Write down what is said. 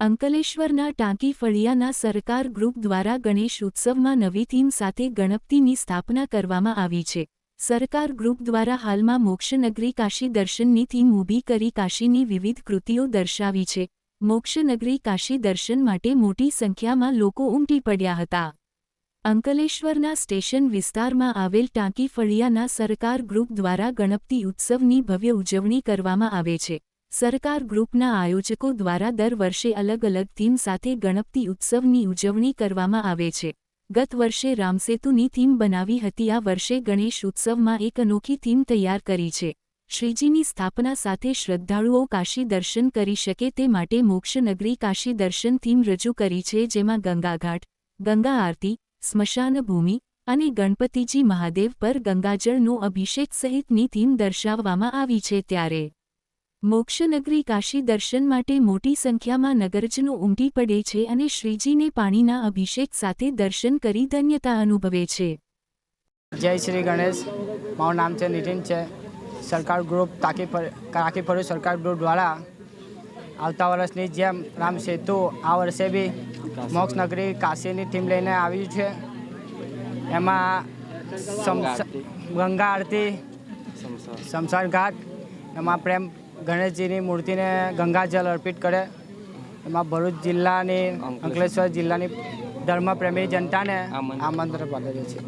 અંકલેશ્વરના ટાંકી ફળિયાના સરકાર ગ્રુપ દ્વારા ગણેશ ઉત્સવમાં નવી થીમ સાથે ગણપતિની સ્થાપના કરવામાં આવી છે. સરકાર ગ્રુપ દ્વારા હાલમાં મોક્ષનગરી કાશી દર્શનની થીમ ઊભી કરી કાશીની વિવિધ કૃતિઓ દર્શાવી છે. મોક્ષનગરી કાશી દર્શન માટે મોટી સંખ્યામાં લોકો ઉમટી પડ્યા હતા. અંકલેશ્વરના સ્ટેશન વિસ્તારમાં આવેલ ટાંકી ફળિયાના સરકાર ગ્રુપ દ્વારા ગણપતિ ઉત્સવની ભવ્ય ઉજવણી કરવામાં આવે છે. સરકાર ગ્રુપના આયોજકો દ્વારા દર વર્ષે અલગ અલગ થીમ સાથે ગણપતિ ઉત્સવની ઉજવણી કરવામાં આવે છે. ગત વર્ષે રામસેતુની થીમ બનાવી હતી. આ વર્ષે ગણેશ ઉત્સવમાં એક અનોખી થીમ તૈયાર કરી છે. શ્રીજીની સ્થાપના સાથે શ્રદ્ધાળુઓ કાશી દર્શન કરી શકે તે માટે મોક્ષનગરી કાશી દર્શન થીમ રજૂ કરી છે, જેમાં ગંગાઘાટ, ગંગા આરતી, સ્મશાન ભૂમિ અને ગણપતિજી મહાદેવ પર ગંગાજળનો અભિષેક સહિતની થીમ દર્શાવવામાં આવી છે. ત્યારે મોક્ષનગરી કાશી દર્શન માટે મોટી સંખ્યામાં નગરજનો ઉમટી પડે છે અને શ્રીજીને પાણીના અભિષેક સાથે દર્શન કરી ધન્યતા અનુભવે છે. જય શ્રી ગણેશ. મારું નામ છે નિતિન છે. સરકાર ગ્રુપ તાકી પર કાકી ફરું સરકાર ગ્રુપ દ્વારા આવતા વર્ષની જેમ રામ સેતુ આ વર્ષે બી મોક્ષ નગરી કાશીની ટીમ લઈને આવ્યું છે. એમાં ગંગા આરતી. સંસાર. ઘાટ એમાં પ્રેમ ગણેશજીની મૂર્તિને ગંગાજળ અર્પિત કરે. એમાં ભરૂચ જિલ્લાની અંકલેશ્વર. જિલ્લાની ધર્મપ્રેમી જનતાને આમંત્રણ પાઠવે છે